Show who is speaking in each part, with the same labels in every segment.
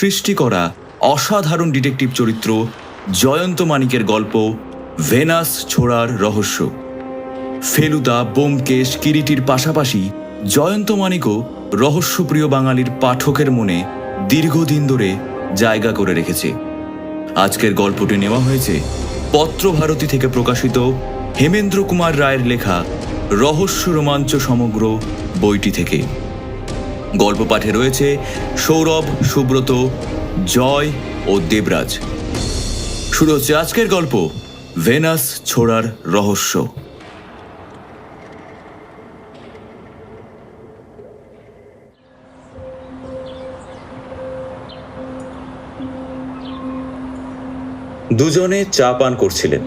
Speaker 1: সৃষ্টি করা অসাধারণ ডিটেকটিভ চরিত্র জয়ন্ত মানিকের গল্প ভেনাস ছোড়ার রহস্য। ফেলুদা, বোমকেশ, কিরিটির পাশাপাশি জয়ন্ত মানিকও রহস্যপ্রিয় বাঙালির পাঠকের মনে দীর্ঘদিন ধরে জায়গা করে রেখেছে। আজকের গল্পটি নেওয়া হয়েছে পত্রভারতী থেকে প্রকাশিত হেমেন্দ্র কুমার রায়ের লেখা রহস্য রোমাঞ্চ সমগ্র বইটি থেকে। গল্প পাঠে রয়েছে সৌরভ, সুব্রত, জয় ও দেবরাজ। শুরু হচ্ছে আজকের গল্প, ভেনাস ছোড়ার রহস্য। দুজনে চা পান করছিলেন।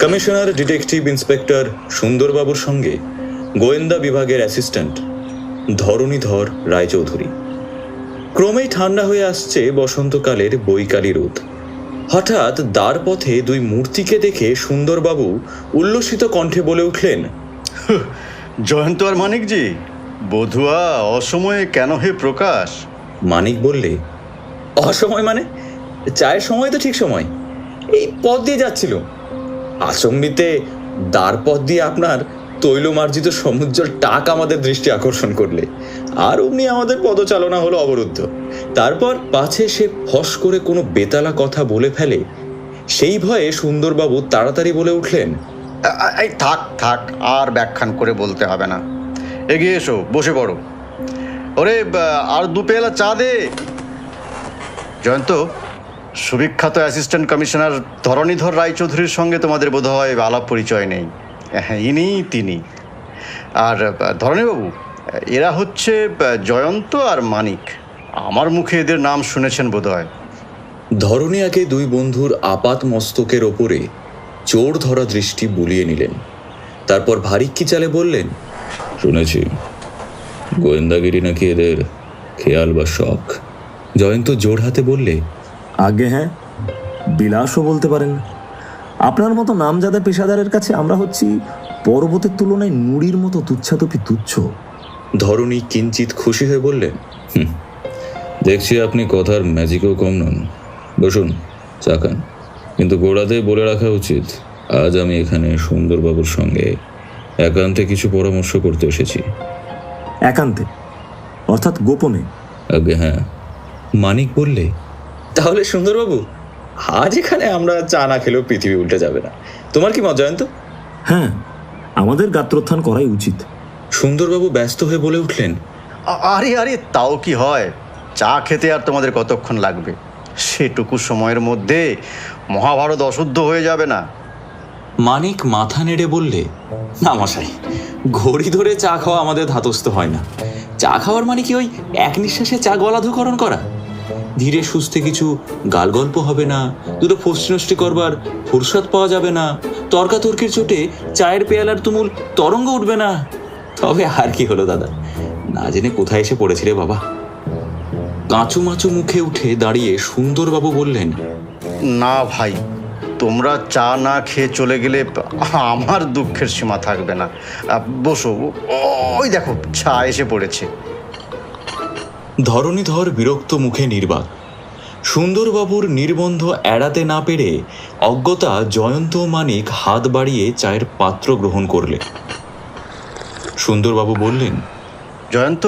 Speaker 1: কমিশনার ডিটেকটিভ ইন্সপেক্টর সুন্দরবাবুর সঙ্গে গোয়েন্দা বিভাগের অ্যাসিস্ট্যান্ট ধরণীধর রায়চৌধুরী। ক্রমেই ঠান্ডা হয়ে আসছে বসন্তকালের বৈকালী রোদ। হঠাৎ দ্বার পথে দুই মূর্তিকে দেখে সুন্দরবাবু উল্লসিত কণ্ঠে বলে উঠলেন
Speaker 2: জয়ন্ত আর মানিকজি বধুয়া অসময়ে কেন হে প্রকাশ?
Speaker 1: মানিক বললে অসময় মানে? চায়ের সময় তো ঠিক সময়। এই পথ দিয়ে যাচ্ছিল। আচম্বিতে দ্বার পথ দিয়ে আপনার তৈলমার্জিত সমুজ্জ্বল টাক আমাদের দৃষ্টি আকর্ষণ করলে। আর অমনি আমাদের পদচালনা হলো অবরুদ্ধ। তারপর পাছে সে ফস করে কোনো বেতালা কথা বলে ফেলে। সেই ভয়ে সুন্দরবাবু তাড়াতাড়ি বলে উঠলেন
Speaker 2: এই থাক থাক, আর ব্যাখ্যান করে বলতে হবে না। এগিয়ে এসো, বসে পড়ো। ওরে আর দু পেলা চা দে। জয়ন্ত, সুবিখ্যাত অ্যাসিস্ট্যান্ট কমিশনার ধরণীধর রায়চৌধুরীর সঙ্গে তোমাদের বোধহয় আলাপ পরিচয় নেই। হ্যাঁ ইনি তিনি। আর ধরণীবাবু এরা হচ্ছে জয়ন্ত আর মানিক। আমার মুখে এদের নাম শুনেছেন বোধহয়।
Speaker 1: ধরণিয়াকে দুই বন্ধুর আপাত মস্তকের ওপরে চোর ধরা দৃষ্টি বুলিয়ে নিলেন। তারপর ভারিক্কি চালে বললেন শুনেছি গোয়েন্দাগিরি নাকি এদের খেয়াল বা শখ? জয়ন্ত জোর হাতে বললে
Speaker 3: আগে হ্যাঁ বিলাসও বলতে পারেন আপনার মতো নামজাদা পেশাদারের কাছে আমরা হচ্ছি পর্বতের তুলনায় নুড়ির মতো তুচ্ছাতপি তুচ্ছ।
Speaker 1: ধরণী কিঞ্চিত খুশি হয়ে বললেন "হুম, দেখছি আপনি কথার ম্যাজিকও কম নন। বসুন চা খান। কিন্তু গোড়াতে বলে রাখা উচিত আজ আমি এখানে সুন্দরবাবুর সঙ্গে একান্তে কিছু পরামর্শ করতে এসেছি।
Speaker 3: একান্তে? অর্থাৎ গোপনে?
Speaker 1: আগে হ্যাঁ। মানিক বললে তাহলে সুন্দরবাবু আজ এখানে আমরা চা না খেলেও পৃথিবী উল্টে যাবে না। তোমার কি মত জয়ন্ত?
Speaker 3: হ্যাঁ আমাদের গাত্রোত্থান করাই উচিত।
Speaker 1: সুন্দরবাবু ব্যস্ত হয়ে বলে উঠলেন
Speaker 2: আরে আরে তাও কি হয়? চা খেতে আর তোমাদের কতক্ষণ লাগবে? সেটুকু সময়ের মধ্যে মহাভারত অশুদ্ধ হয়ে যাবে না।
Speaker 1: মানিক মাথা নেড়ে বললে না মশাই ঘড়ি ধরে চা খাওয়া আমাদের ধাতস্থ হয় না। চা খাওয়ার মানে কি ওই এক নিঃশ্বাসে চা গলাধু করা? ধীরে সুস্থে কিছু গাল গল্প হবে না, দুটো ফষ্টি করবার ফুরসত পাওয়া যাবে না, তর্কাতর্কির চোটে চায়ের পেয়ালার তুমুল তরঙ্গ উঠবে না। তবে আর কি হলো দাদা? না জেনে কোথায় এসে পড়েছিলে বাবা? কাঁচু মাচু মুখে উঠে দাঁড়িয়ে সুন্দরবাবু বললেন,
Speaker 2: না ভাই, তোমরা চা না খেয়ে চলে গেলে আমার দুঃখের সীমা থাকবে না। বসো ওই দেখো, চা এসে পড়েছে।
Speaker 1: ধরণীধর বিরক্ত মুখে নির্বাক। সুন্দরবাবুর নির্বন্ধ এড়াতে না পেরে অজ্ঞতা জয়ন্ত মানিক হাত বাড়িয়ে চায়ের পাত্র গ্রহণ করলে সুন্দরবাবু বললেন
Speaker 2: জয়ন্ত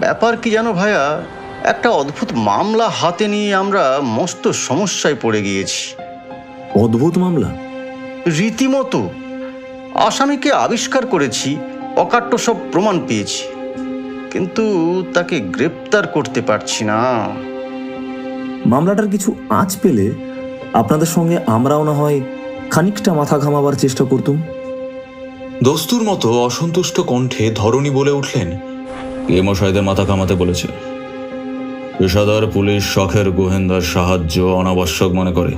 Speaker 2: ব্যাপার কি জানো ভাইয়া একটা অদ্ভুত মামলা হাতে নিয়ে আমরা মস্ত সমস্যায় পড়ে গিয়েছি।
Speaker 3: অদ্ভুত মামলা?
Speaker 2: রীতিমতো আসামিকে আবিষ্কার করেছি অকাট্য সব প্রমাণ পেয়েছি। কিন্তু তাকে গ্রেপ্তার করতে পারছি না।
Speaker 3: মামলাটার কিছু আঁচ পেলে আপনাদের সঙ্গে আমরাও না হয় খানিকটা মাথা ঘামাবার চেষ্টা করতুম।
Speaker 1: দস্তুর মতো অসন্তুষ্ট কণ্ঠে ধরণী বলে উঠলেন এ মশাইদের মাথা কামাতে বলেছে। পেশাদার পুলিশ শখের গোহেন্দার সাহায্য অনাবশ্যক মনে করে।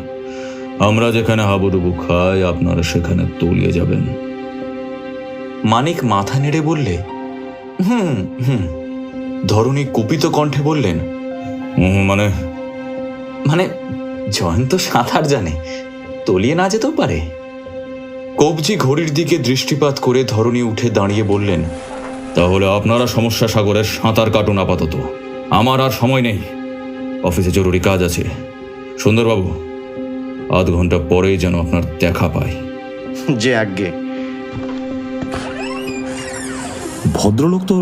Speaker 1: আমরা যেখানে হাবুডুবু খাই আপনারা সেখানে তলিয়ে যাবেন। মানিক মাথা নেড়ে বললে হুম হুম। ধরণী কুপিত কণ্ঠে বললেন মানে মানে জয়ন্ত সাঁতার জানে, তলিয়ে না যেতেও পারে? কবজি ঘড়ির দিকে দৃষ্টিপাত করে ধরণী উঠে দাঁড়িয়ে বললেন, তাহলে আপনারা সমস্যা সাগরের সাঁতার কাটুন আপাতত। আমার আর সময় নেই। অফিসে জরুরি কাজ আছে। সুন্দরবাবু, আধ ঘণ্টা পরেই যেন আপনার দেখা পায়
Speaker 2: যে আজ্ঞে।
Speaker 3: ভদ্রলোক তো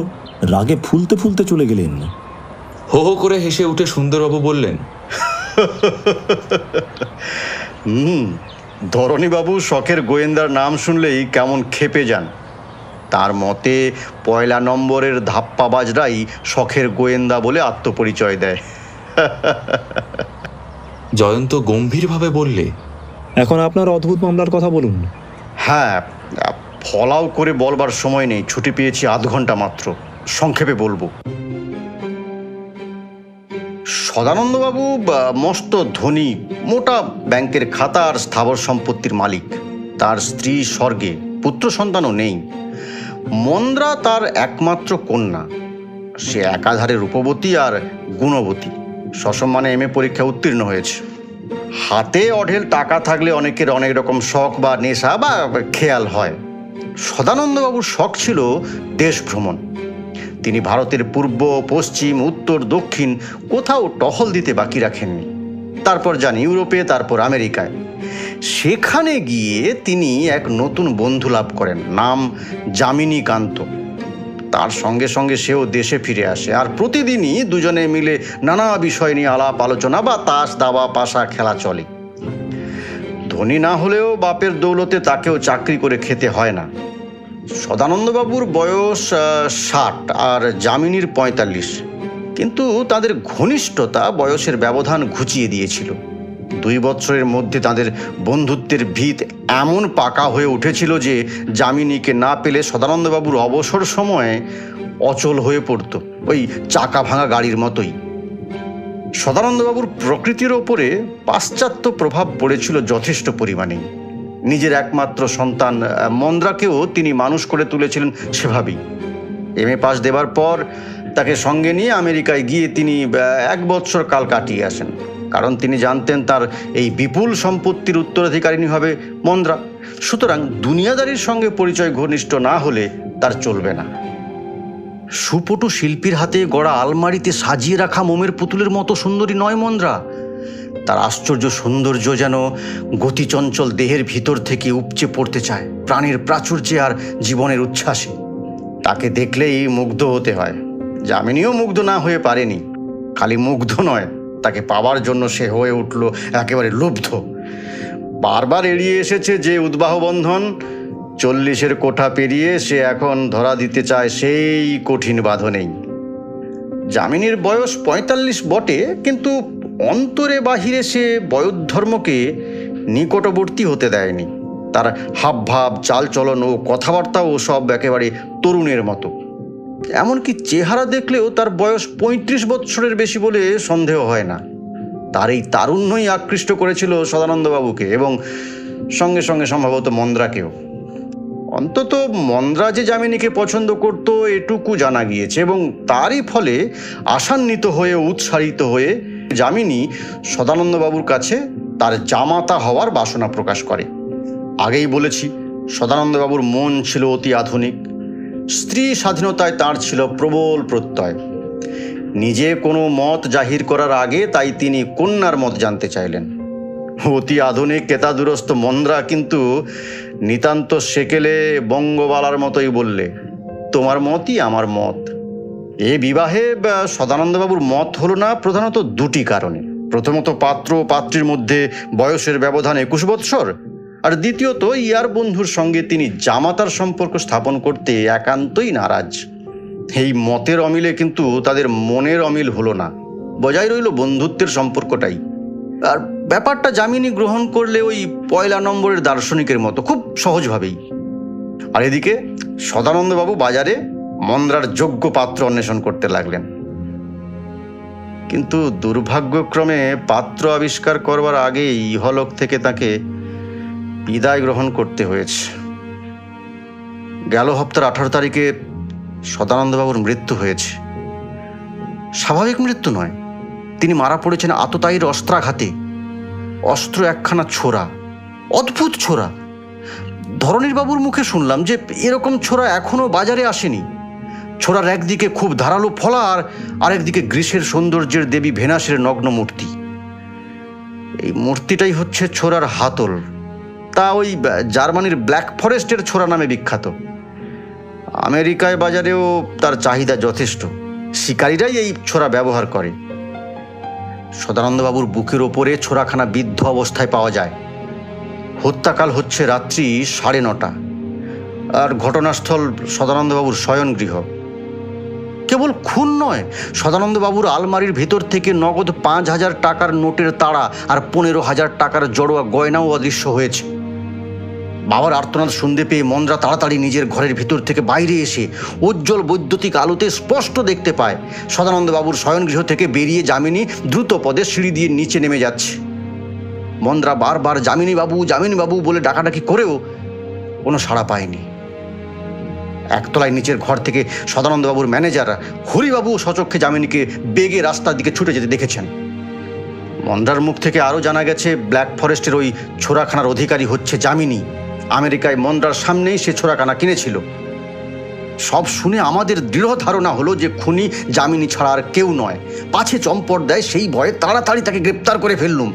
Speaker 3: রাগে ফুলতে ফুলতে চলে গেলেন।
Speaker 1: হো হো করে হেসে উঠে সুন্দরবাবু বললেন
Speaker 2: হুম ধরণীবাবু শখের গোয়েন্দার নাম শুনলেই কেমন খেপে যান। তার মতে পয়লা নম্বরের ধাপ্পাবাজরাই শখের গোয়েন্দা বলে আত্মপরিচয় দেয়।
Speaker 1: জয়ন্ত গম্ভীরভাবে বললে
Speaker 3: এখন আপনার অদ্ভুত মামলার কথা বলুন।
Speaker 2: হ্যাঁ ফলাও করে বলবার সময় নেই। ছুটি পেয়েছি আধ ঘণ্টা মাত্র। সংক্ষেপে বলব। সদানন্দবাবু মস্ত ধনী, মোটা ব্যাংকের খাতা আর স্থাবর সম্পত্তির মালিক। তার স্ত্রী স্বর্গে, পুত্র সন্তানও নেই। মন্দ্রা তার একমাত্র কন্যা। সে একাধারে রূপবতী আর গুণবতী। সসম্মানে এম এ পরীক্ষা উত্তীর্ণ হয়েছে। হাতে অঢেল টাকা থাকলে অনেকের অনেক রকম শখ বা নেশা বা খেয়াল হয়। সদানন্দবাবুর শখ ছিল দেশ ভ্রমণ। তিনি ভারতের পূর্ব, পশ্চিম, উত্তর, দক্ষিণ কোথাও টহল দিতে বাকি রাখেননি। তারপর যান ইউরোপে, তারপর আমেরিকায়। সেখানে গিয়ে তিনি এক নতুন বন্ধু লাভ করেন, নাম যামিনী কান্ত। তার সঙ্গে সঙ্গে সেও দেশে ফিরে আসে আর প্রতিদিনই দুজনে মিলে নানা বিষয় নিয়ে আলাপ, আলোচনা বা তাস, দাবা, পাশা, খেলা চলে। ধনী না হলেও বাপের দৌলতে তাকেও চাকরি করে খেতে হয় না। সদানন্দবাবুর বয়স ষাট আর জামিনীর পঁয়তাল্লিশ। কিন্তু তাদের ঘনিষ্ঠতা বয়সের ব্যবধান ঘুচিয়ে দিয়েছিল। দুই বছরের মধ্যে তাদের বন্ধুত্বের ভিত এমন পাকা হয়ে উঠেছিল যে যামিনীকে না পেলে সদানন্দবাবুর অবসর সময়ে অচল হয়ে পড়তো, ওই চাকা ভাঙা গাড়ির মতোই। সদানন্দবাবুর প্রকৃতির ওপরে পাশ্চাত্য প্রভাব পড়েছিল যথেষ্ট পরিমাণে নিজের একমাত্র সন্তান মন্দ্রাকেও তিনি মানুষ করে তুলেছিলেন সেভাবেই। এম এ পাস দেবার পর তাকে সঙ্গে নিয়ে আমেরিকায় গিয়ে তিনি এক বৎসর কাল কাটিয়ে আসেন। কারণ তিনি জানতেন তার এই বিপুল সম্পত্তির উত্তরাধিকারিণী হবে মন্দ্রা। সুতরাং দুনিয়াদারির সঙ্গে পরিচয় ঘনিষ্ঠ না হলে তার চলবে না। সুপটু শিল্পীর হাতে গড়া আলমারিতে সাজিয়ে রাখা মোমের পুতুলের মতো সুন্দরী নয় মন্দ্রা। তার আশ্চর্য সৌন্দর্য যেন গতিচঞ্চল দেহের ভিতর থেকে উপচে পড়তে চায়, প্রাণের প্রাচুর্যে আর জীবনের উচ্ছ্বাসে। তাকে দেখলেই মুগ্ধ হতে হয়। যামিনীও মুগ্ধ না হয়ে পারেনি। খালি মুগ্ধ নয়, তাকে পাওয়ার জন্য সে হয়ে উঠল একেবারে লুব্ধ। বারবার এড়িয়ে এসেছে যে উদ্বাহ বন্ধন, চল্লিশের কোঠা পেরিয়ে সে এখন ধরা দিতে চায় সেই কঠিন বাঁধনেই। যামিনীর বয়স পঁয়তাল্লিশ বটে, কিন্তু অন্তরে বাহিরে সে বয়োধর্মকে নিকটবর্তী হতে দেয়নি। তার হাবভাব, চালচলন ও কথাবার্তাও সব একেবারে তরুণের মতো। এমনকি চেহারা দেখলেও তার বয়স পঁয়ত্রিশ বৎসরের বেশি বলে সন্দেহ হয় না। তার এই তারুণ্যই আকৃষ্ট করেছিল সদানন্দবাবুকে এবং সঙ্গে সঙ্গে সম্ভবত মন্দ্রাকেও। অন্তত মন্দ্রা যে যামিনীকে পছন্দ করত, এটুকু জানা গিয়েছে এবং তারই ফলে আশান্বিত হয়ে উৎসারিত হয়ে যামিনী সদানন্দবাবুর কাছে তার জামাতা হওয়ার বাসনা প্রকাশ করে। আগেই বলেছি, সদানন্দবাবুর মন ছিল অতি আধুনিক। স্ত্রী স্বাধীনতায় তার ছিল প্রবল প্রত্যয়। নিজে কোনো মত জাহির করার আগে তাই তিনি কন্যার মত জানতে চাইলেন। অতি আধুনিক কেতাদুরস্ত মন্দ্রা কিন্তু নিতান্ত সেকেলে বঙ্গবালার মতোই বললে, তোমার মতই আমার মত। এ বিবাহে সদানন্দবাবুর মত হলো না প্রধানত দুটি কারণে। প্রথমত পাত্র পাত্রীর মধ্যে বয়সের ব্যবধান একুশ বৎসর, আর দ্বিতীয়ত ইয়ার বন্ধুর সঙ্গে তিনি জামাতার সম্পর্ক স্থাপন করতে একান্তই নারাজ। এই মতের অমিলে কিন্তু তাদের মনের অমিল হলো না। বজায় রইল বন্ধুত্বের সম্পর্কটাই। আর ব্যাপারটা জামিনী গ্রহণ করলে ওই পয়লা নম্বরের দার্শনিকের মতো খুব সহজভাবেই। আর এদিকে সদানন্দবাবু বাজারে মন্দ্রার যোগ্য পাত্র অন্বেষণ করতে লাগলেন। কিন্তু দুর্ভাগ্যক্রমে পাত্র আবিষ্কার করবার আগেই ইহলোক থেকে তাকে বিদায় গ্রহণ করতে হয়েছে। গেল হপ্তার আঠারো তারিখে সদানন্দবাবুর মৃত্যু হয়েছে। স্বাভাবিক মৃত্যু নয়। তিনি মারা পড়েছেন আততায়ীর অস্ত্রাঘাতে। অস্ত্র একখানা ছোড়া, অদ্ভুত ছোড়া। ধরণীর বাবুর মুখে শুনলাম যে এরকম ছোড়া এখনও বাজারে আসেনি। ছোড়ার একদিকে খুব ধারালো ফলা আর আরেকদিকে গ্রীষ্মের সৌন্দর্যের দেবী ভেনাসের নগ্ন মূর্তি। এই মূর্তিটাই হচ্ছে ছোড়ার হাতল। তা ওই জার্মানির ব্ল্যাক ফরেস্টের ছোড়া নামে বিখ্যাত। আমেরিকায় বাজারেও তার চাহিদা যথেষ্ট। শিকারীরাই এই ছোড়া ব্যবহার করে। সদানন্দবাবুর বুকের ওপরে ছোড়াখানা বিদ্ধ অবস্থায় পাওয়া যায়। হত্যাকাল হচ্ছে রাত্রি সাড়ে নটা। আর ঘটনাস্থল সদানন্দবাবুর শয়নগৃহ। কেবল খুন নয়, সদানন্দবাবুর আলমারির ভেতর থেকে নগদ পাঁচ হাজার টাকার নোটের তাড়া আর পনেরো হাজার টাকার জড়োয়া গয়নাও অদৃশ্য হয়েছে। বাবার আর্তনাদ শুনতে পেয়ে মন্দ্রা তাড়াতাড়ি নিজের ঘরের ভিতর থেকে বাইরে এসে উজ্জ্বল বৈদ্যুতিক আলোতে স্পষ্ট দেখতে পায়, সদানন্দবাবুর শয়নগৃহ থেকে বেরিয়ে যামিনী দ্রুত পদে সিঁড়ি দিয়ে নিচে নেমে যাচ্ছে। মন্দ্রা বারবার যামিনী বাবু যামিনী বাবু বলে ডাকাডাকি করেও কোনো সাড়া পায়নি। একতলায় নিচের ঘর থেকে সদানন্দবাবুর ম্যানেজার হরিবাবু সচক্ষে যামিনীকে বেগে রাস্তার দিকে ছুটে যেতে দেখেছেন। মন্দ্রার মুখ থেকে আরও জানা গেছে ব্ল্যাক ফরেস্টের ওই ছোড়াখানার অধিকারী হচ্ছে যামিনী। আমেরিকায় মন্দ্রার সামনেই সে ছোড়াখানা কিনেছিল। সব শুনে আমাদের দৃঢ় ধারণা হলো যে খুনি যামিনী ছাড়া আর কেউ নয়। পাছে চম্পট দেয় সেই ভয়ে তাড়াতাড়ি তাকে গ্রেপ্তার করে ফেললুম।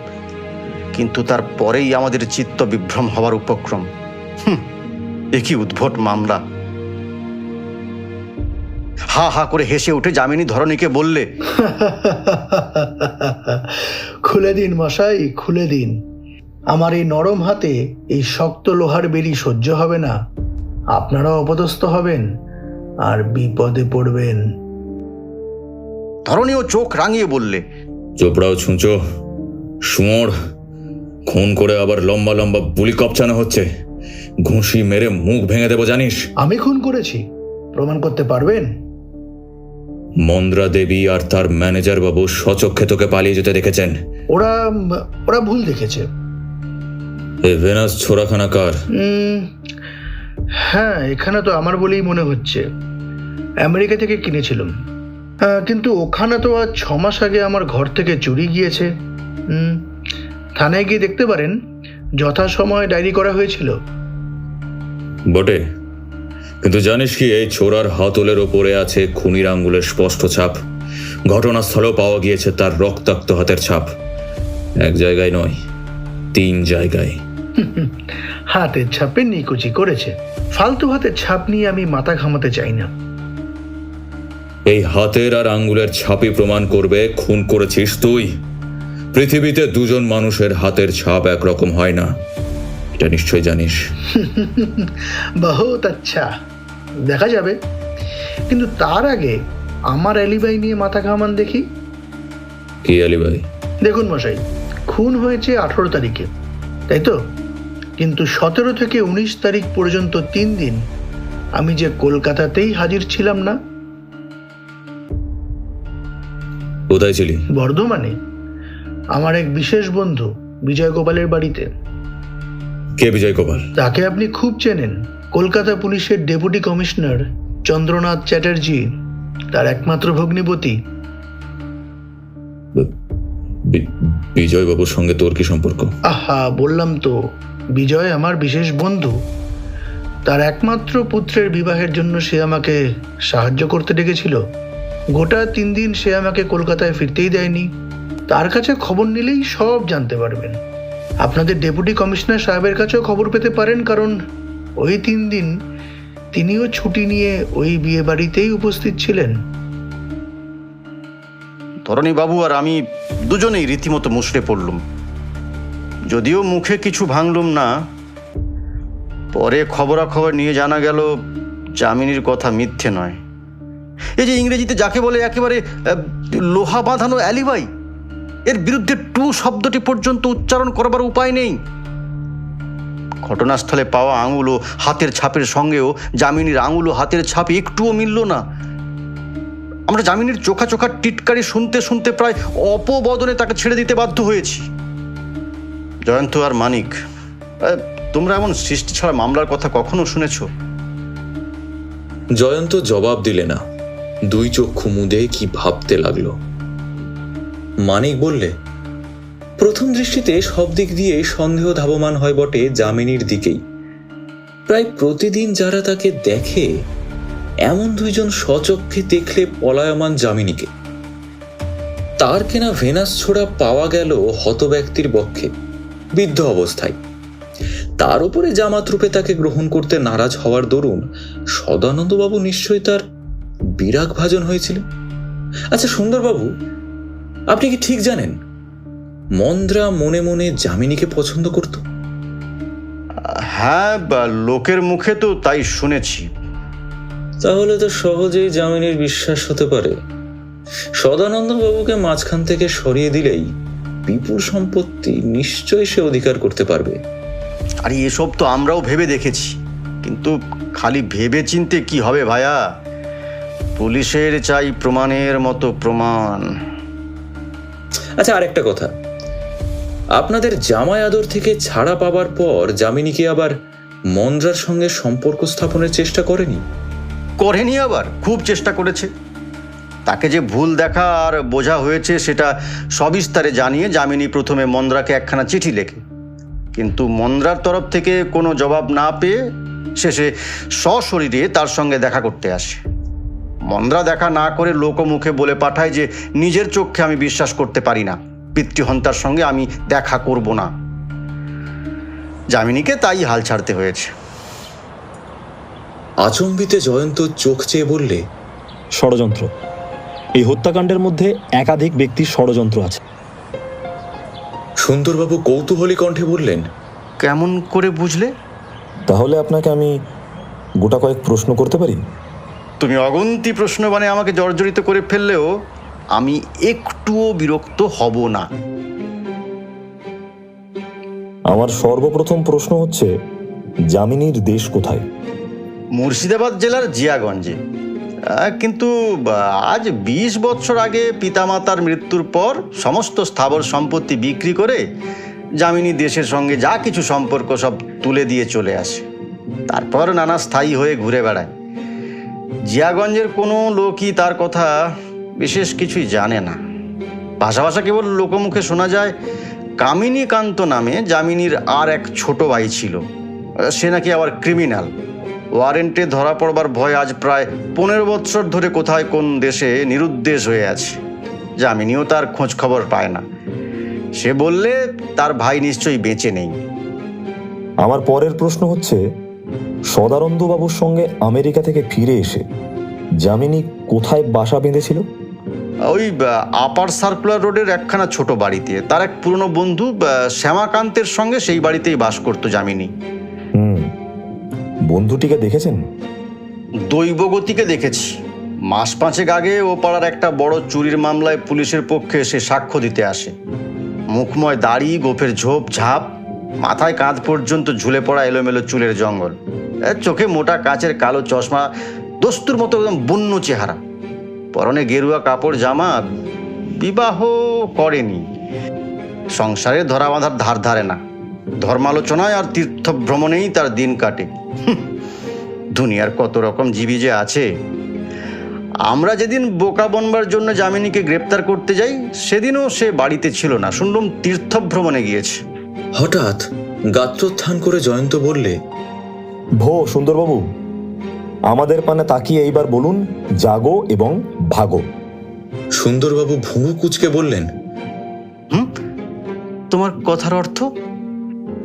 Speaker 2: কিন্তু তার পরেই আমাদের চিত্ত বিভ্রম হবার উপক্রম। হুম, এ কি উদ্ভট মামলা। হা হা করে হেসে উঠে যামিনী ধরণীকে বললে
Speaker 4: খুলে দিন মশাই খুলে দিন। আমার এই নরম হাতে এই শক্ত লোহার বেরি সহ্য হবে না। আপনারাও অপদস্থ হবেন আর বিপদে পড়বেন।
Speaker 2: ধরণীও চোখ রাঙিয়ে বললে
Speaker 1: চোপড়াও ছুঁচো শুঁড় খুন করে আবার লম্বা লম্বা বুলি কপচানো হচ্ছে। ঘুষি মেরে মুখ ভেঙে দেবো জানিস?
Speaker 4: আমি খুন করেছি। প্রমাণ করতে পারবেন?
Speaker 1: মন্দ্রা দেবী আর তার ম্যানেজার বাবু সচক্ষে তোকে পালিয়ে যেতে দেখেছেন।
Speaker 4: ওরা ওরা ভুল দেখেছে।
Speaker 1: এ ভেনাস ছোড়াখানা কার?
Speaker 4: হ্যাঁ এখানে তো আমার বলেই মনে হচ্ছে। আমেরিকা থেকে কিনেছিলাম। কিন্তু ওখানে তো আজ ছ মাস আগে আমার ঘর থেকে চুরি গিয়েছে। থানায় গিয়ে দেখতে পারেন যথাসময়ে ডায়েরি করা হয়েছিল।
Speaker 1: বটে। কিন্তু জানিস কি এই ছোড়ার হাতলের ওপরে আছে খুনির আঙ্গুলের স্পষ্ট ছাপ। ঘটনাস্থলেও পাওয়া গিয়েছে তার রক্তাক্ত হাতের ছাপ। এক জায়গায় নয় তিন জায়গায়।
Speaker 4: হাতের ছাপে নিকুচি করেছে। ফালতু হাতের ছাপ নিয়ে আমি মাথা ঘামাতে চাই না।
Speaker 1: এই হাতের আর আঙ্গুলের ছাপই প্রমাণ করবে খুন করেছিস তুই। পৃথিবীতে দুজন মানুষের হাতের ছাপ একরকম হয় না। এটা নিশ্চয় জানিস।
Speaker 4: বহুত আচ্ছা। দেখা যাবে। কিন্তু তার আগে আমার অ্যালিবাই নিয়ে মাথা ঘামান দেখি।
Speaker 1: কি ভাই
Speaker 4: দেখুন মশাই খুন হয়েছে আঠেরো তারিখে তাই তো? কিন্তু সতেরো থেকে উনিশ তারিখ পর্যন্ত তিন দিন আমি যে কলকাতাতেই হাজির ছিলাম না।
Speaker 1: কোথায় ছিলি?
Speaker 4: বর্ধমানে আমার এক বিশেষ বন্ধু বিজয় গোপালের বাড়িতে।
Speaker 1: কে বিজয় গোপাল?
Speaker 4: তাকে আপনি খুব চেনেন। কলকাতা পুলিশের ডেপুটি কমিশনার চন্দ্রনাথ চ্যাটার্জি তার একমাত্র ভগ্নিপতি।
Speaker 1: বি- বিজয় বাবুর সঙ্গে তোর কি সম্পর্ক?
Speaker 4: আহা বললাম তো বিজয় আমার বিশেষ বন্ধু। তার একমাত্র পুত্রের বিবাহের জন্য সে আমাকে সাহায্য করতে ডেকেছিল। গোটা তিন দিন সে আমাকে কলকাতায় ফিরতেই দেয়নি। তার কাছে খবর নিলেই সব জানতে পারবেন। আপনাদের ডেপুটি কমিশনার সাহেবের কাছেও খবর পেতে পারেন কারণ ওই তিন দিন তিনিও ছুটি নিয়ে ওই বিয়ে বাড়িতেই উপস্থিত ছিলেন।
Speaker 2: বাবু আর আমি দুজনেই রীতিমতো মুষড়ে পড়লুম। যদিও মুখে কিছু ভাঙলুম না, পরে খবরাখবর নিয়ে জানা গেল জামিনীর কথা মিথ্যে নয়। এই যে ইংরেজিতে যাকে বলে একেবারে লোহা বাঁধানো অ্যালিবাই, এর বিরুদ্ধে টু শব্দটি পর্যন্ত উচ্চারণ করবার উপায় নেই। ঘটনাস্থলে পাওয়া আঙুল ও হাতের ছাপের সঙ্গেও জামিনীর আঙুল ও হাতের ছাপ একটুও মিলল না। আমরা জামিনের চোখা চোখা টিটকারি শুনতে শুনতে প্রায় অপবদনে তাকে ছেড়ে দিতে বাধ্য হয়েছি। জয়ন্ত আর মানিক তোমরা এমন সৃষ্টি ছাড়া মামলার কথা কখনো শুনেছ?
Speaker 1: জয়ন্ত জবাব দিলে না। দুই চক্ষু মুদে কি ভাবতে লাগল। মানিক বললে প্রথম দৃষ্টিতে সব দিক দিয়ে সন্দেহ ধাবমান হয় বটে জামিনীর দিকেই। প্রায় প্রতিদিন যারা তাকে দেখে, এমন দুইজন স্বচক্ষে দেখলে পলায়মান যামিনীকে। তার কেনা ভেনাস ছোড়া পাওয়া গেল হত ব্যক্তির বক্ষে বিদ্ধ অবস্থায়। তার উপরে জামাত রূপে তাকে গ্রহণ করতে নারাজ হওয়ার দরুন সদানন্দবাবু নিশ্চয়ই তার বিরাগ ভাজন হয়েছিল আচ্ছা সুন্দরবাবু, আপনি কি ঠিক জানেন মন্দ্রা মনে মনে যামিনীকে পছন্দ করত।
Speaker 2: হ্যাঁ বা লোকের মুখে তো তাই শুনেছি।
Speaker 1: তাহলে তো সহজেই যামিনীর বিশ্বাস হতে পারে। সদানন্দ বাবুকে মাঝখান থেকে সরিয়ে দিলেই বিপুল সম্পত্তি নিশ্চয়ই সে অধিকার করতে পারবে।
Speaker 2: আর এসব তো আমরাও ভেবে দেখেছি। কিন্তু খালি ভেবে চিনতে কি হবে ভাইয়া পুলিশের চাই প্রমাণের মতো প্রমাণ।
Speaker 1: আচ্ছা আরেকটা কথা। আপনাদের জামাই আদর থেকে ছাড়া পাবার পর যামিনীকে আবার মন্দ্রার সঙ্গে সম্পর্ক স্থাপনের চেষ্টা করেনি?
Speaker 2: করেনি আবার, খুব চেষ্টা করেছে। তাকে যে ভুল দেখা আর বোঝা হয়েছে সেটা সবিস্তারে জানিয়ে যামিনী প্রথমে মন্দ্রাকে একখানা চিঠি লেখে। কিন্তু মন্দ্রার তরফ থেকে কোনো জবাব না পেয়ে শেষে সশরীরে তার সঙ্গে দেখা করতে আসে। মন্দ্রা দেখা না করে লোকমুখে বলে পাঠায় যে নিজের চোখে আমি বিশ্বাস করতে পারি না। পিতৃহন্তার সঙ্গে আমি দেখা করব না। যামিনীকে তাই হাল ছাড়তে হয়েছে।
Speaker 1: আচম্বিতে জয়ন্ত চোখ চেয়ে বললে
Speaker 3: ষড়যন্ত্র। এই হত্যাকাণ্ডের মধ্যে একাধিক ব্যক্তির ষড়যন্ত্র আছে।
Speaker 1: সুন্দরবাবু কৌতূহলী কণ্ঠে বললেন
Speaker 2: কেমন করে বুঝলে?
Speaker 3: তাহলে আপনাকে আমি গোটা কয়েক প্রশ্ন করতে পারি?
Speaker 2: তুমি অগন্তি প্রশ্ন মানে আমাকে জর্জরিত করে ফেললেও আমি একটুও বিরক্ত হব না।
Speaker 3: আমার সর্বপ্রথম প্রশ্ন হচ্ছে জামিনীর দেশ কোথায়?
Speaker 2: মুর্শিদাবাদ জেলার জিয়াগঞ্জে। কিন্তু আজ বিশ বছর আগে পিতামাতার মৃত্যুর পর সমস্ত স্থাবর সম্পত্তি বিক্রি করে যামিনী দেশের সঙ্গে যা কিছু সম্পর্ক সব তুলে দিয়ে চলে আসে। তারপর নানা স্থায়ী হয়ে ঘুরে বেড়ায়। জিয়াগঞ্জের কোনো লোকই তার কথা বিশেষ কিছুই জানে না। ভাষা ভাষা কেবল লোকমুখে শোনা যায় কামিনী কান্ত নামে যামিনীর আর এক ছোট ভাই ছিল। সে নাকি আবার ক্রিমিনাল। ওয়ারেন্টে ধরা পড়বার ভয় আজ প্রায় পনেরো বৎসর ধরে কোথায় কোন দেশে নিরুদ্দেশ হয়ে আছে। যামিনীও তার খোঁজ খবর পায় না। সে বললে, তার ভাই নিশ্চয়ই বেঁচে নেই।
Speaker 3: আমার পরের প্রশ্ন হচ্ছে, সদানন্দবাবুর সঙ্গে আমেরিকা থেকে ফিরে এসে জামিনী কোথায় বাসা বেঁধেছিল?
Speaker 2: ওই আপার সার্কুলার রোডের একখানা ছোট বাড়িতে। তার এক পুরনো বন্ধু শ্যামাকান্তের সঙ্গে সেই বাড়িতেই বাস করতো যামিনী।
Speaker 3: বন্ধুটিকে দেখেছেন?
Speaker 2: দৈবগতিকে দেখেছি। মাস পাঁচেক আগে ও পাড়ার একটা বড় চুরির মামলায় পুলিশের পক্ষে সে সাক্ষ্য দিতে আসে। মুখময় দাড়ি গোফের ঝোপ ঝাপ মাথায় কাঁধ পর্যন্ত ঝুলে পড়া এলোমেলো চুলের জঙ্গল। চোখে মোটা কাচের কালো চশমা দস্তুর মতো একদম বন্য চেহারা। পরনে গেরুয়া কাপড় জামা বিবাহ করেনি। সংসারে ধরা বাঁধার ধার ধারে না। ধর্মালোচনায় আর তীর্থ ভ্রমণেই তার দিন কাটে। দুনিয়ার কত রকম জীবী যে আছে। আমরা যেদিন বোকা বনবার জন্য যামিনীকে গ্রেপ্তার করতে যাই সেদিনও সে বাড়িতে ছিল না। শুনলাম তীর্থ ভ্রমণে গিয়েছে।
Speaker 1: হঠাৎ গাত্রোত্থান করে জয়ন্ত বললে
Speaker 3: ভো সুন্দরবাবু আমাদের পানে তাকিয়ে এইবার বলুন জাগো এবং ভাগো।
Speaker 1: সুন্দরবাবু ভুঙু কুচকে বললেন
Speaker 2: হুম? তোমার কথার অর্থ?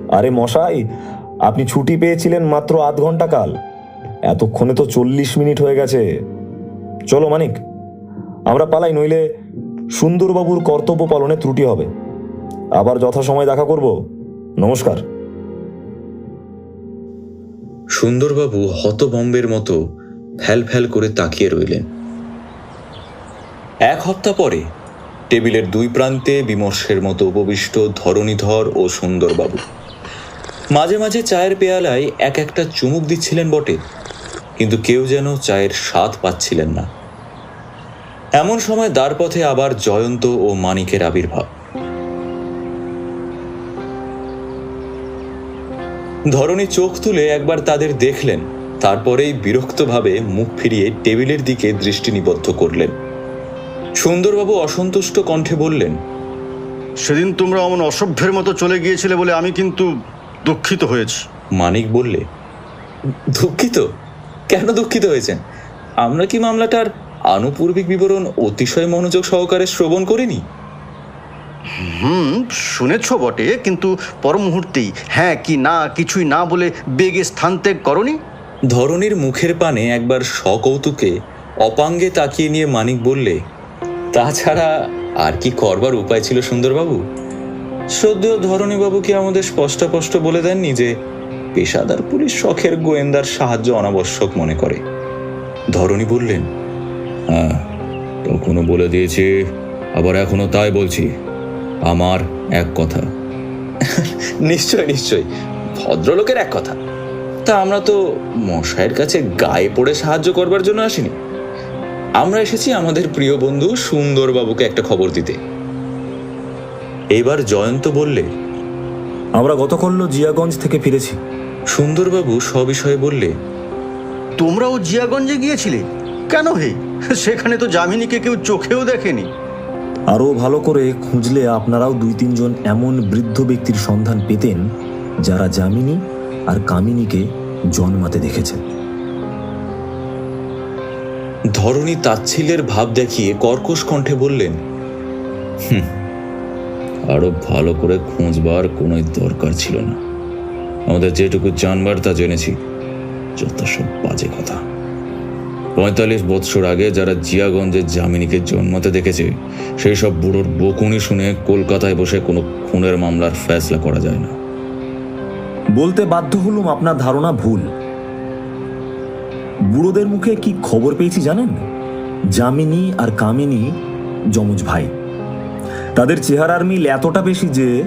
Speaker 3: আরে মশাই আপনি ছুটি পেয়েছিলেন মাত্র আধ ঘণ্টা কাল। এতক্ষণে তো চল্লিশ মিনিট হয়ে গেছে। চলো মানিক আমরা পালাই নইলে সুন্দরবাবুর কর্তব্য পালনে ত্রুটি হবে। আবার যথাসময় দেখা করব। নমস্কার।
Speaker 1: সুন্দরবাবু হতবম্বের মতো ফ্যাল ফ্যাল করে তাকিয়ে রইলেন। এক হপ্তাহ পরে টেবিলের দুই প্রান্তে বিমর্ষের মতো উপবিষ্ট ধরণীধর ও সুন্দরবাবু। মাঝে মাঝে চায়ের পেয়ালায় এক একটা চুমুক দিচ্ছিলেন বটে, কিন্তু কেউ যেন চায়ের স্বাদ পাচ্ছিলেন না। এমন সময় দ্বারপথে আবার জয়ন্ত ও মানিকের আবির্ভাব। ধরণী চোখ তুলে একবার তাদের দেখলেন, তারপরেই বিরক্তভাবে মুখ ফিরিয়ে টেবিলের দিকে দৃষ্টি নিবদ্ধ করলেন। সুন্দরবাবু অসন্তুষ্ট কণ্ঠে বললেন
Speaker 2: সেদিন তোমরা অমন অসভ্যের মতো চলে গিয়েছিলে বলে আমি কিন্তু দুঃখিত হয়েছি।
Speaker 1: মানিক বললে দুঃখিত? কেন দুঃখিত হয়েছেন? আমরা কি মামলাটার আনুপূর্বিক বিবরণ অতিশয় মনোযোগ সহকারে শ্রবণ করিনি?
Speaker 2: হুম শুনেছ বটে কিন্তু পর মুহূর্তেই হ্যাঁ কি না কিছুই না বলে বেগে স্থান ত্যাগ করনি?
Speaker 1: ধরনীর মুখের পানে একবার সকৌতুকে অপাঙ্গে তাকিয়ে নিয়ে মানিক বললে তাছাড়া আর কি করবার উপায় ছিল সুন্দরবাবু? সদ্য ধরণীবাবু কি আমাদের স্পষ্টস্পষ্ট বলে দেননি যে পেশাদার পুলিশ শখের গোয়েন্দার সাহায্য অনাবশ্যক মনে করে? ধরণী বললেন হ্যাঁ তখনও বলে দিয়েছি, আবার এখনও তাই বলছি। আমার এক কথা। নিশ্চয় নিশ্চয়, ভদ্রলোকের এক কথা। তা আমরা তো মশাইয়ের কাছে গায়ে পড়ে সাহায্য করবার জন্য আসিনি। আমরা এসেছি আমাদের প্রিয় বন্ধু সুন্দরবাবুকে একটা খবর দিতে। এবার জয়ন্ত বললে
Speaker 3: আমরা গতকাল জিয়াগঞ্জ থেকে ফিরেছি।
Speaker 1: সুন্দরবাবু সবিষয়ে বললে
Speaker 2: তোমরাও জিয়াগঞ্জে গিয়েছিলে? কেন হে? সেখানে তো যামিনীকে কেউ চোখেও দেখেনি।
Speaker 3: আরও ভালো করে খুঁজলে আপনারাও দুই তিনজন এমন বৃদ্ধ ব্যক্তির সন্ধান পেতেন যারা যামিনী আর কামিনীকে জন্মাতে দেখেছে
Speaker 1: ধরণী তাচ্ছিল্যের ভাব দেখিয়ে কর্কশ কণ্ঠে বললেন "হুঁ, আরও ভালো করে খুঁজবার কোনো দরকার ছিল না। আমাদের যেটুকু জানবার তা জেনেছি। যত সব বাজে কথা। পঁয়তাল্লিশ বৎসর আগে যারা জিয়াগঞ্জের জামিনীকে জন্মাতে দেখেছে সেই সব বুড়োর বকুনি শুনে কলকাতায় বসে কোনো খুনের মামলার ফ্যাসলা করা যায় না।
Speaker 3: বলতে বাধ্য হলুম আপনার ধারণা ভুল। বুড়োদের মুখে কি খবর পেয়েছি জানেন? যামিনী আর কামিনী, যমজ ভাই। তাদের চেহারার মিল এতটা বেশি যে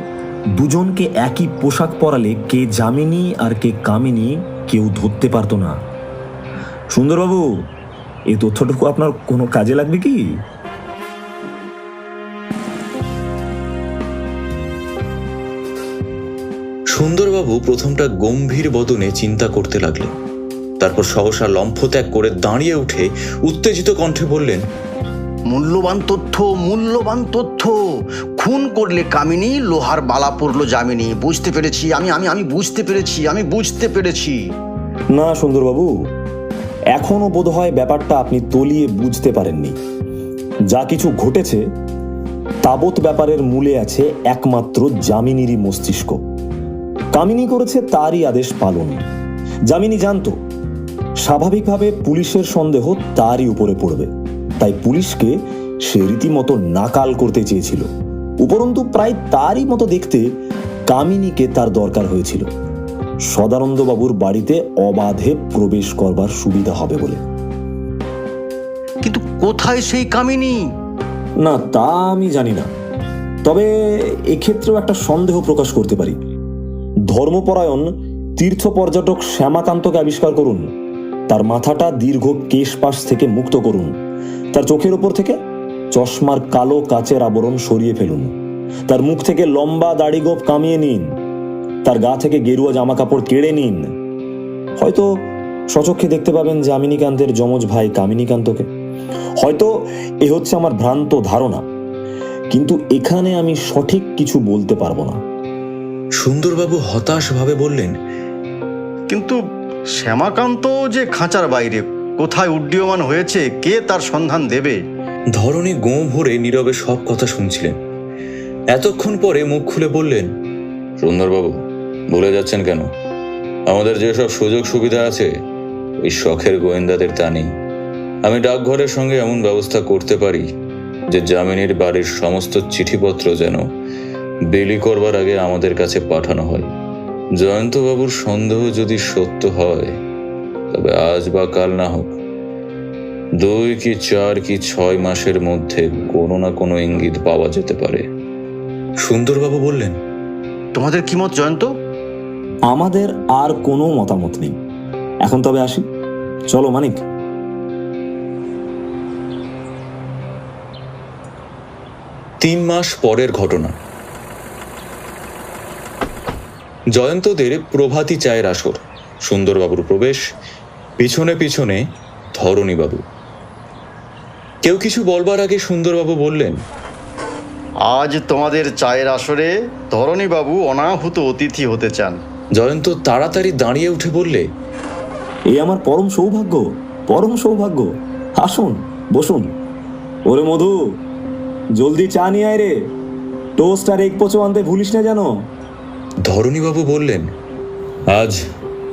Speaker 3: দুজনকে একই পোশাক পরালে কে যামিনী আর কে কামিনী কেউ ধরতে পারতো না। সুন্দরবাবু এই তথ্যটুকু আপনার কোনো কাজে লাগবে কি?
Speaker 1: সুন্দরবাবু প্রথমটা গম্ভীর বদনে চিন্তা করতে লাগলেন। তারপর সহসা লম্ফত্যাগ করে দাঁড়িয়ে উঠে উত্তেজিত কণ্ঠে বললেন
Speaker 2: মূল্যবান তথ্য মূল্যবান তথ্য। খুন করলে কামিনী লোহার বালা পড়ল যামিনী। বুঝতে পেরেছি আমি আমি আমি বুঝতে পেরেছি আমি বুঝতে পেরেছি।
Speaker 3: না সুন্দরবাবু এখনও বোধহয় ব্যাপারটা আপনি তলিয়ে বুঝতে পারেননি। যা কিছু ঘটেছে তাবৎ ব্যাপারের মূলে আছে একমাত্র জামিনীরই মস্তিষ্ক। কামিনী করেছে তারই আদেশ পালন। জামিনী জানতো স্বাভাবিকভাবে পুলিশের সন্দেহ তারই উপরে পড়বে। তাই পুলিশকে সে রীতিমতো নাকাল করতে চেয়েছিল। উপরন্তু প্রায় তারই মতো দেখতে কামিনীকে তার দরকার হয়েছিল। সদানন্দবাবুর বাড়িতে অবাধে প্রবেশ করবার সুবিধা হবে বলে।
Speaker 2: কিন্তু কোথায় সেই কামিনী?
Speaker 3: না তা আমি জানি না। তবে এক্ষেত্রেও একটা সন্দেহ প্রকাশ করতে পারি। ধর্মপরায়ণ তীর্থ পর্যটক শ্যামাকান্তকে আবিষ্কার করুন। তার মাথাটা দীর্ঘ কেশপাশ থেকে মুক্ত করুন। তার চোখের ওপর থেকে চশমার কালো কাচের আবরণ সরিয়ে ফেলুন। তার মুখ থেকে লম্বা দাড়িগোপ কামিয়ে নিন। তার গা থেকে গেরুয়া জামা কাপড় কেড়ে নিন। হয়তো সচক্ষে দেখতে পাবেন যামিনীকান্তের যমজ ভাই কামিনীকান্তকে। হয়তো এ হচ্ছে আমার ভ্রান্ত ধারণা। কিন্তু এখানে আমি সঠিক কিছু বলতে পারব না।
Speaker 1: সুন্দরবাবু হতাশভাবে বললেন,
Speaker 2: কিন্তু শ্যামাকান্ত যে খাঁচার বাইরে কোথায় উড্ডীয়মান হয়েছে কে তার সন্ধান দেবে?
Speaker 1: ধরণী গোঁ ভরে নীরবে সব কথা শুনছিলেন। এতক্ষণ পরে মুখ খুলে বললেন সুন্দরবাবু ভুলে যাচ্ছেন কেন? আমাদের যেসব সুযোগ সুবিধা আছে ওই শখের গোয়েন্দাদের তা নেই। আমি ডাকঘরের সঙ্গে এমন ব্যবস্থা করতে পারি যে জামিনীর বাড়ির সমস্ত চিঠিপত্র যেন বেলি করবার আগে আমাদের কাছে পাঠানো হয়। জয়ন্তবাবুর সন্দেহ যদি সত্য হয় তবে আজ বা কাল না হোক দুই কি চার কি ছয় মাসের মধ্যে কোনো না কোনো ইঙ্গিত পাওয়া যেতে পারে। সুন্দরবাবু বললেন
Speaker 2: তোমাদের কি মত জয়ন্ত?
Speaker 3: আমাদের আর কোনো মতামত নেই। এখন তবে আসি। চলো মানিক।
Speaker 1: তিন মাস পরের ঘটনা। জয়ন্তদের প্রভাতী চায়ের আসর। সুন্দরবাবুর প্রবেশ পিছনে পিছনে ধরণীবাবু। কেউ কিছু বলবার আগে সুন্দরবাবু বললেন
Speaker 2: আজ তোমাদের চায়ের আসরে ধরণীবাবু অনাহুত অতিথি হতে চান।
Speaker 1: জয়ন্ত তাড়াতাড়ি দাঁড়িয়ে উঠে বললে
Speaker 3: এ আমার পরম সৌভাগ্য পরম সৌভাগ্য। আসুন বসুন। ওরে মধু জলদি চা নিয়ে আয় রে। টোস্ট আর এক পচো আনতে ভুলিস না যেন।
Speaker 1: ধরণীবাবু বললেন আজ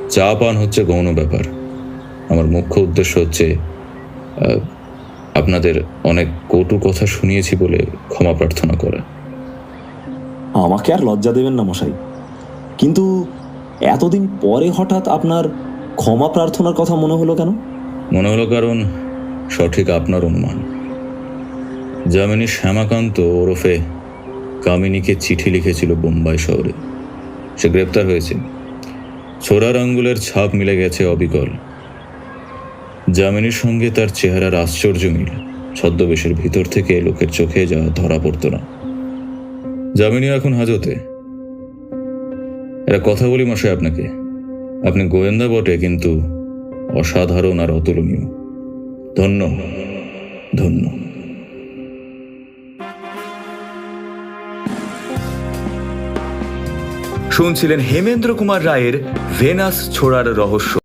Speaker 1: চা পান হচ্ছে গৌণ ব্যাপার। আমার মুখ্য উদ্দেশ্য হচ্ছে আপনাদের অনেক কটু কথা শুনিয়েছি বলে ক্ষমা প্রার্থনা করা।
Speaker 3: আমাকে আর লজ্জা দেবেন না মশাই। কিন্তু এতদিন পরে হঠাৎ আপনার ক্ষমা প্রার্থনার কথা মনে হলো কেন?
Speaker 1: মনে হলো কারণ সঠিক আপনার অনুমান। যামিনী শ্যামাকান্ত ওরফে কামিনীকে চিঠি লিখেছিল বোম্বাই শহরে। সে গ্রেপ্তার হয়েছে। ছোড়ার আঙ্গুলের ছাপ মিলে গেছে অবিকল। যামিনীর সঙ্গে তার চেহারার আশ্চর্য মিল। ছদ্মবেশের ভিতর থেকে লোকের চোখে যা ধরা পড়তো না। যামিনী এখন হাজতে। একটা কথা বলি মশাই আপনাকে। আপনি গোয়েন্দা বটে, কিন্তু অসাধারণ আর অতুলনীয়। ধন্য ধন্য।
Speaker 5: শুনছিলেন হেমেন্দ্র কুমার রায়ের ভেনাস ছোড়ার রহস্য।